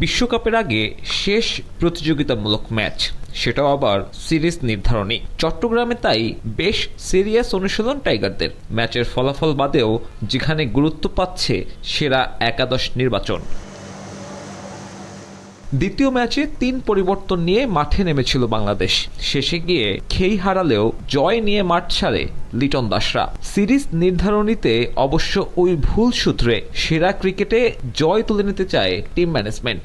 বিশ্বকাপের আগে শেষ প্রতিযোগিতামূলক ম্যাচ, সেটাও আবার সিরিজ নির্ধারণী। চট্টগ্রামে তাই বেশ সিরিয়াস অনুশীলন টাইগারদের। ম্যাচের ফলাফল বাদেও যেখানে গুরুত্ব পাচ্ছে সেরা একাদশ নির্বাচন। দ্বিতীয় ম্যাচে তিন পরিবর্তন নিয়ে মাঠে নেমেছিল বাংলাদেশ। শেষে গিয়ে খেই হারালেও জয় নিয়ে মাঠ ছাড়ে লিটন দাসরা। সিরিজ নির্ধারণীতে অবশ্য ওই ভুল সূত্রে সেরা ক্রিকেটে জয় তুলে নিতে চায় টিম ম্যানেজমেন্ট।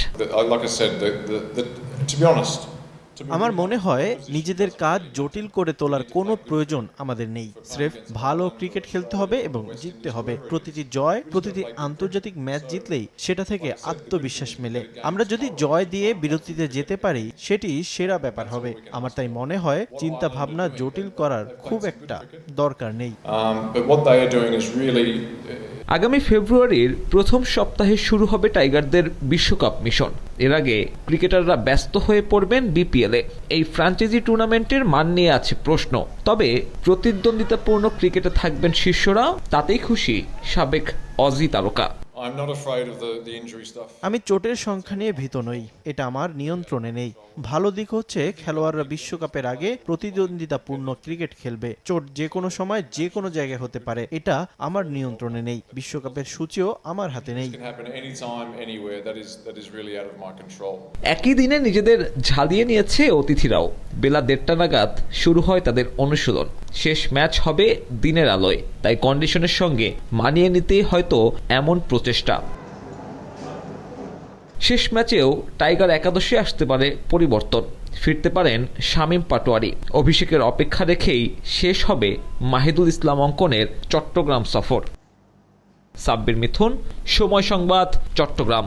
আমার মনে হয় নিজেদের কাজ জটিল করে তোলার কোনো প্রয়োজন আমাদের নেই। স্রেফ ভালো ক্রিকেট খেলতে হবে এবং জিততে হবে। প্রতিটি জয়, প্রতিটি আন্তর্জাতিক ম্যাচ জিতলেই সেটা থেকে আত্মবিশ্বাস মেলে। আমরা যদি জয় দিয়ে বিরতিতে যেতে পারি, সেটি সেরা ব্যাপার হবে। আমার তাই মনে হয় চিন্তা ভাবনা জটিল করার খুব একটা দরকার নেই। আগামী ফেব্রুয়ারির প্রথম সপ্তাহে শুরু হবে টাইগারদের বিশ্বকাপ মিশন। এর আগে ক্রিকেটাররা ব্যস্ত হয়ে পড়বেন বিপিএলে এই ফ্রাঞ্চাইজি টুর্নামেন্টের মান নিয়ে আছে প্রশ্ন। তবে প্রতিদ্বন্দ্বিতাপূর্ণ ক্রিকেটে থাকবেন শিষ্যরা, তাতেই খুশি সাবেক অজি তারকা। আমি চোটের সংখ্যা নিয়ে ভীত নই। এটা আমার নিয়ন্ত্রণে নেই। ভালো দিক হচ্ছে খেলোয়াড়রা বিশ্বকাপের আগে প্রতিদ্বন্দ্বিতাপূর্ণ ক্রিকেট খেলবে। চোট যে কোনো সময় যে কোনো জায়গায় হতে পারে। এটা আমার নিয়ন্ত্রণে নেই। বিশ্বকাপের সূচিও আমার হাতে নেই. একই দিনে নিজেদের ঝালিয়ে নিয়েছে অতিথিরাও। বেলা দেড়টা নাগাদ শুরু হয় তাদের অনুশীলন। শেষ ম্যাচ হবে দিনের আলোয়, তাই কন্ডিশনের সঙ্গে মানিয়ে নিতেই হয়তো এমন প্রচেষ্টা। শেষ ম্যাচেও টাইগার একাদশে আসতে পারে পরিবর্তন। ফিরতে পারেন শামীম পাটোয়ারি। অভিষেকের অপেক্ষা রেখেই শেষ হবে মাহিদুল ইসলাম অঙ্কনের চট্টগ্রাম সফর। সাব্বির মিথুন, সময় সংবাদ, চট্টগ্রাম।